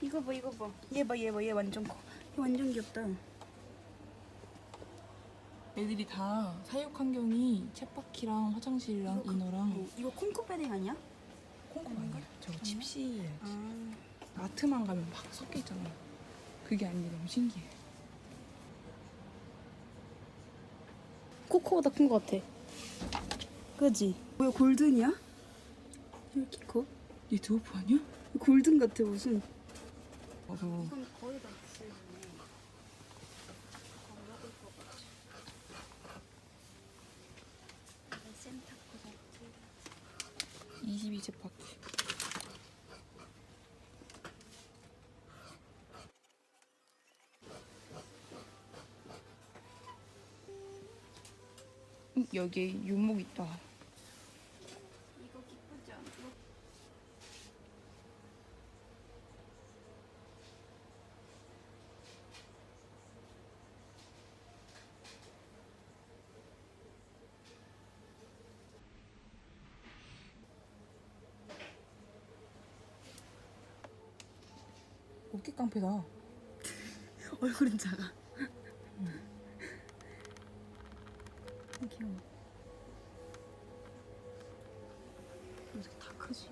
이거 봐 이거 봐. 얘 봐 얘 봐 얘 완전 커. 얘 완전 귀엽다. 애들이 다 사육 환경이 챗바퀴랑 화장실이랑 인어랑 어, 이거 콩쿠 패딩 아니야? 콩콩 아니야? 저거 집시 아. 마트만 가면 막 섞여 있잖아. 그게 아닌데 너무 신기해. 코코보다 큰 것 같아. 그지? 뭐야 골든이야? 왜 이렇게 커? 얘 드워프 아니야? 골든 같아 무슨. 맞아. 거의 다. 먹을 것 같아. 센타코다. 22 챗바퀴. 음, 여기 유목 있다. 이거 기쁘지 않아? 어깨 깡패다. 얼굴은 작아. 귀여워. 왜 이렇게 다 크지?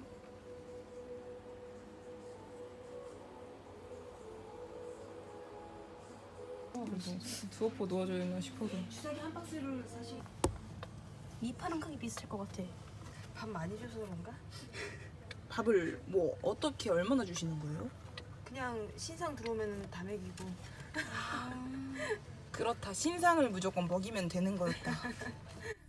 그래서 두어포 놓아줘야 싶어도. 주사기 한 박스를 사실 이 파는 크기 비슷할 것 같아. 밥 많이 줘서 그런가? 밥을 뭐 어떻게 얼마나 주시는 거예요? 그냥 신상 들어오면 다 먹이고 그렇다. 신상을 무조건 먹이면 되는 거였다.